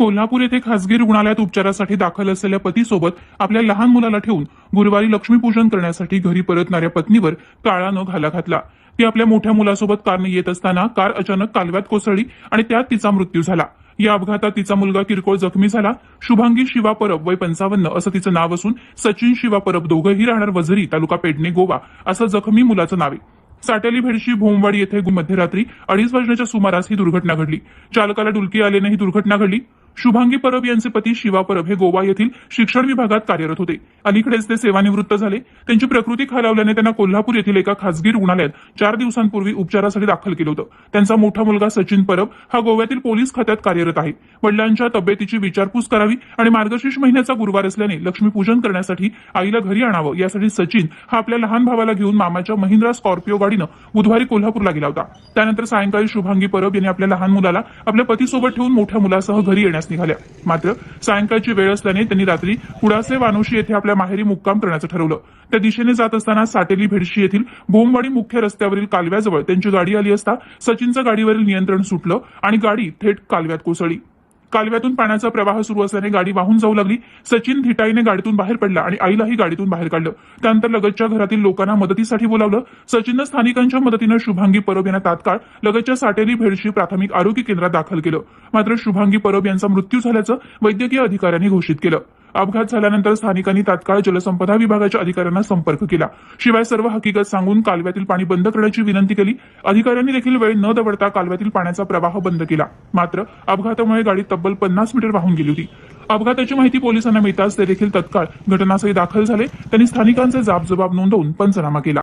कोल्हापूर येथे खासगी रुग्णालयात उपचारासाठी दाखल असलेल्या पतीसोबत आपल्या लहान मुलाला ठेवून गुरुवारी लक्ष्मीपूजन करण्यासाठी घरी परतणाऱ्या पत्नीवर काळानं घाला घातला. ती आपल्या मोठ्या मुलासोबत कारने येत असताना कार अचानक कालव्यात कोसळली आणि त्यात तिचा मृत्यू झाला. या अपघातात तिचा मुलगा किरकोळ जखमी झाला. शुभांगी शिवा परब वय पंचावन्न असं तिचं नाव असून सचिन शिवा परब दोघंही राहणार वझरी तालुका पेडणे गोवा असं जखमी मुलाचं नाव आहे. साटेली भेडशी भोमवाडी येथे मध्यरात्री अडीच वाजण्याच्या सुमारास ही दुर्घटना घडली. चालकाला डुलकी आल्याने ही दुर्घटना घडली. शुभांगी परब यांचे पती शिवा परब हे गोवा येथील शिक्षण विभागात कार्यरत होते. अलीकडेच ते सेवानिवृत्त झाले. त्यांची प्रकृती खालावल्याने त्यांना कोल्हापूर येथील एका खासगी रुग्णालयात चार दिवसांपूर्वी उपचारासाठी दाखल केलं होतं. त्यांचा मोठा मुलगा सचिन परब हा गोव्यातील पोलीस खात्यात कार्यरत आहे. वडिलांच्या तब्येतीची विचारपूस करावी आणि मार्गशीर्ष महिन्याचा गुरुवार असल्याने लक्ष्मीपूजन करण्यासाठी आईला घरी आणावं यासाठी सचिन हा आपल्या लहान भावाला घेऊन मामाच्या महिंद्रा स्कॉर्पिओ गाडीनं बुधवारी कोल्हापूरला गेला होता. त्यानंतर सायंकाळी शुभांगी परब यांनी आपल्या लहान मुलाला आपल्या पतीसोबत ठेवून मोठ्या मुलासह घरी येण्यास निघाल्या. मात्र सायंकाळची वेळ असल्याने त्यांनी रात्री कुडासे वानोशी येथे आपल्या माहेरी मुक्काम करण्याचं ठरवलं. त्या दिशेने जात असताना साटेली भेडशी येथील भोमवाडी मुख्य रस्त्यावरील कालव्याजवळ त्यांची गाडी आली असता सचिनचं गाडीवरील नियंत्रण सुटलं आणि गाडी थेट कालव्यात कोसळली. कालव्यातून पाण्याचा प्रवाह सुरू असल्याने गाडी वाहून जाऊ लागली. सचिन धिटाईने गाडीतून बाहेर पडला आणि आईलाही गाडीतून बाहेर काढलं. त्यानंतर लगतच्या घरातील लोकांना मदतीसाठी बोलावलं. सचिननं स्थानिकांच्या मदतीनं शुभांगी परब यांना तात्काळ लगतच्या साटेरी भेडशी प्राथमिक आरोग्य केंद्रात दाखल केलं. मात्र शुभांगी परब यांचा मृत्यू झाल्याचं वैद्यकीय अधिकाऱ्यांनी घोषित केलं. अपघात झाल्यानंतर स्थानिकांनी तात्काळ जलसंपदा विभागाच्या अधिकाऱ्यांना संपर्क केला. शिवाय सर्व हकीकत सांगून कालव्यातील पाणी बंद करण्याची विनंती केली. अधिकाऱ्यांनी देखील वेळ न दवडता कालव्यातील पाण्याचा प्रवाह बंद केला. मात्र अपघातामुळे गाडी तब्बल पन्नास मीटर वाहून गेली होती. अपघाताची माहिती पोलिसांना मिळताच ते देखील तत्काळ घटनास्थळी दाखल झाले. त्यांनी स्थानिकांचे जाब जबाब नोंदवून पंचनामा केला.